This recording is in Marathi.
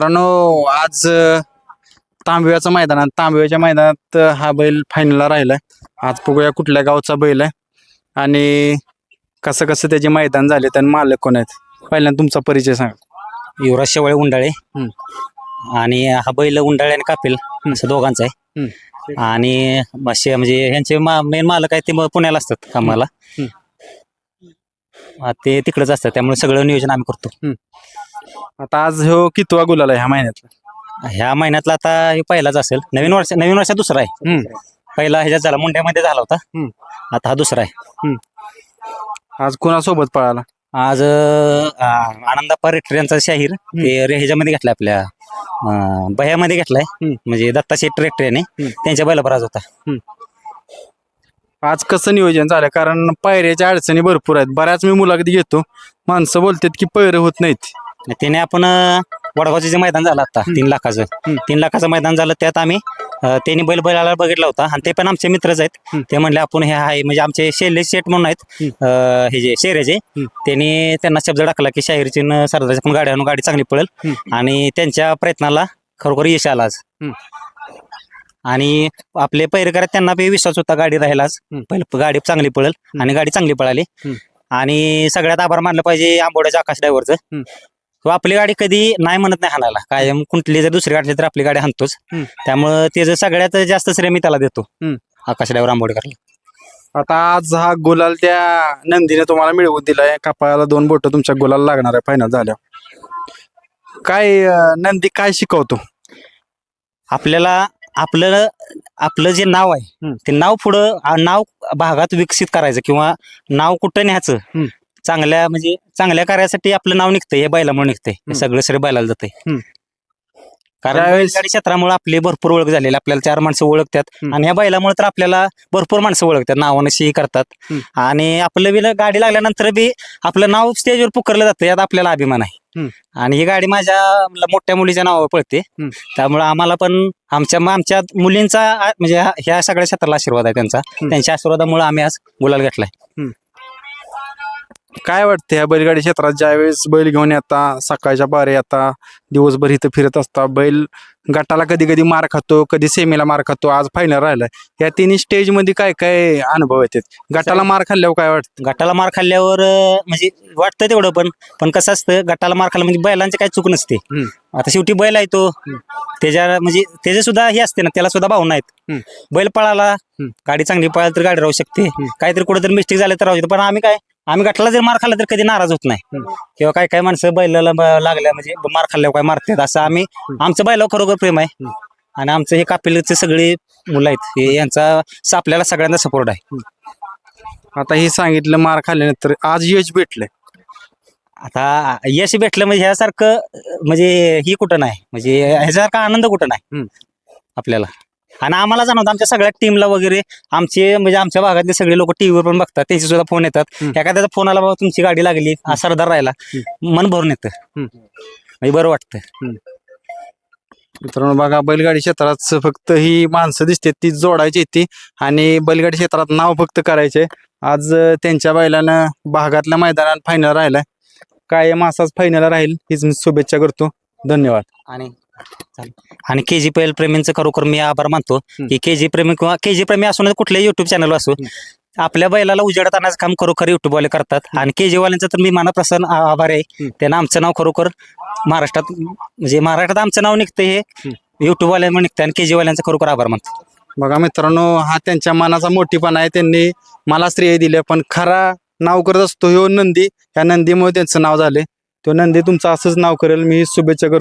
मित्रांनो आज तांबव्याचं मैदान आहे तांबव्याच्या मैदानात हा बैल फायनलला राहिलाय. आज बघूया कुठल्या गावचा बैल आहे. आणि कसं कसं त्याचे मैदान झाले आणि मालक कोण आहेत? पहिल्यांदा तुमचा परिचय सांगा. युवराज शेवळे उंडाळे. आणि हा बैल उंडाळे आणि कापेल असं दोघांचा आहे. आणि असे म्हणजे ह्यांचे मेन मालक आहेत ते मग पुण्याला असतात कामाला. हम्म. ते तिकडेच असतात त्यामुळे सगळं नियोजन आम्ही करतो. आता आज हो कितवा गुलाल आहे ह्या महिन्यातला? ह्या महिन्यातला आता हे पहिलाच असेल. नवीन वर्ष नवीन वर्षात दुसरा आहे. हम्म. पहिला ह्याच्यात झाला मुंड्यामध्ये झाला होता. हम्म. आता हा दुसरा आहे. आज कोणासोबत पळाला? आज अं, आनंदाप्पा रेटऱ्यांचा शाहीर. ते रे- ह्याच्यामध्ये घेतलाय आपल्या अं, बह्यामध्ये घेतलाय. हम्म. म्हणजे दत्ता शेट रेटऱ्याने हम्म. त्यांच्या बैलावर आज होता. आज कसं नियोजन झालं कारण पायऱ्याच्या अडचणी भरपूर आहेत. बऱ्याच मी मुलाखती घेतो. माणसं बोलतात की पैर होत नाहीत. त्याने आपण अं, वडगावचं जे मैदान झालं आता तीन लाखाचं हम्म. तीन लाखाचं मैदान झालं त्यात आम्ही अं, त्यांनी बैल बैलाला बघितला होता आणि ते पण आमचे मित्रच आहेत हम्म. ते म्हणले आपण हे आहे म्हणजे आमचे शेले शेट म्हणून आहेत हम्म. अं, हे जे शेरेचे हम्म. त्यांनी त्यांना शब्द टाकला की शाहीरची न सरदारची पण गाडी आणून गाडी चांगली पळेल हम्म. आणि त्यांच्या प्रयत्नाला खरोखर यश आलं आज हम्म. आणि आपले पैरकर त्यांना बी विश्वास होता गाडी राहिला आज हम्म. पहिलं गाडी चांगली पळेल आणि गाडी चांगली पळाली हम्म. आणि सगळ्यात आभार मानलं पाहिजे आंबोड्याच्या आकाश ड्रायव्हरचं हम्म. तो आपली गाडी कधी नाही म्हणत नाही हाणायला कायम कुठली जर दुसरी गाडी तर आपली गाडी हाणतोच हम्म. त्यामुळं त्याचं सगळ्यात जास्त श्रेय मी त्याला देतो हम्म. आकाश ड्रायव्हर आंबोडेकरला आता आज हा गुलाल त्या नंदीने तुम्हाला मिळवून दिलाय कपाळाला दोन बोट तुमच्या गुलाल लागणार आहे फायनल झाल्यावर काय अं, नंदी काय शिकवतो आपल्याला आपलं आपलं जे नाव आहे हम्म. ते नाव पुढं आ, नाव भागात विकसित करायचं किंवा नाव कुठं न्यायचं हम्म. चांगल्या म्हणजे चांगल्या कार्यासाठी आपलं नाव निघतंय हे बैलामुळे निघतंय हे. सगळं श्रेय बैलाला जाते. कारण बैलगाडी क्षेत्रामुळे आपली भरपूर ओळख झालेली आपल्याला चार माणसं ओळखतात. आणि या बैलामुळे तर आपल्याला भरपूर माणसं ओळखतात नावानशी करतात. आणि आपलं बी गाडी लागल्यानंतर बी आपलं नाव स्टेजवर पुकारलं जातं यात आपल्याला अभिमान आहे. आणि ही गाडी माझ्या मोठ्या मुलीच्या नावावर पळते. त्यामुळे आम्हाला पण आमच्या आमच्या मुलींचा म्हणजे ह्या- ह्या सगळ्या क्षेत्राला आशीर्वाद आहे त्यांचा त्यांच्या आशीर्वादामुळे आम्ही आज गुलाल घेतलाय काय वाटतं ह्या बैलगाडी क्षेत्रात ज्यावेळेस बैल घेऊन येता सकाळच्या बारे येता दिवसभर इथं फिरत असता बैल गटाला कधी कधी मार खातो कधी सेमीला मार खातो आज फायनल राहिलाय. या तिन्ही स्टेजमध्ये काय काय अनुभव येतात? गटाला मार खाल्ल्यावर काय वाटतं? गटाला मार खाल्ल्यावर अं, म्हणजे वाटतं तेवढं पण पण कसं असतं गटाला मार खाल्ला म्हणजे बैलांची काही चूक नसते. हम्म. आता शेवटी बैल आहे तो. त्याच्या म्हणजे त्याचे सुद्धा हे असते ना त्याला सुद्धा भावना आहेत. हम्म. बैल पळाला गाडी चांगली पळाली तर गाडी राहू शकते. काहीतरी कुठेतरी मिस्टेक झाले तर राहू शकते. पण आम्ही काय आम्ही गटाला जर मार खाल्ला तर कधी नाराज होत नाही. किंवा काय काय माणसं बैलाला ब- लागल्या म्हणजे मार खाल्ल्यावर काय मारतात असं आम्ही आमचं बैलावर खरोखर प्रेम आहे. आणि आमचं हे कापिलचे सगळे मुलं आहेत. हे यांचा स- आपल्याला सगळ्यांचा सपोर्ट आहे. आता हे सांगितलं मार खाल्ल्यानंतर आज यश भेटलंय. आता यश भेटलं म्हणजे ह्यासारखं म्हणजे ही कुठं नाही. म्हणजे ह्याच्यासारखा आनंद कुठं नाही. हम्म. आपल्याला. आणि आम्हाला जाणवतं आमच्या सगळ्या टीमला वगैरे आमचे म्हणजे आमच्या भागातले सगळे लोक टीव्हीवर पण बघतात त्यांचे सुद्धा फोन येतात. एखाद्याचा फोन आला बाबा तुमची गाडी लागली. हा सरदार राहिला. मन भरून येतं. म्हणजे बरं वाटतं. मित्रांनो बघा बैलगाडी क्षेत्रात फक्त ही माणसं दिसते ती जोडायची ती. आणि बैलगाडी क्षेत्रात नाव फक्त करायचे. आज त्यांच्या बैलानं भागातल्या मैदानात फायनल राहिलाय. कायम असाच फायनल राहील हीच मी शुभेच्छा करतो. धन्यवाद. आणि. आणि के जी पी एल प्रेमींचं खरोखर मी आभार मानतो. की के जी प्रेमी किंवा के जी प्रेमी असून कुठल्याही युट्यूब चॅनल असो आपल्या बैलाला उजेडात आणण्याचं काम खरोखर युट्यूब वाले करतात. आणि के जी वाल्यांचं तर मी मनाप्रसन्न आभार आहे. त्यांना आमचं नाव खरोखर महाराष्ट्रात म्हणजे महाराष्ट्रात आमचं नाव निघतं हे. युट्यूब वाल्यांमुळे निघतं आणि के जी वाल्यांचं खरोखर आभार मानतो. बघा मित्रांनो हा त्यांच्या मनाचा मोठीपणा आहे. त्यांनी मला श्रेय दिले पण खरा नाव करत असतो ह्यो नंदी. या नंदीमुळे त्यांचं नाव झाले तो नंदी तुमचं असंच नाव करेल. मी शुभेच्छा करतो.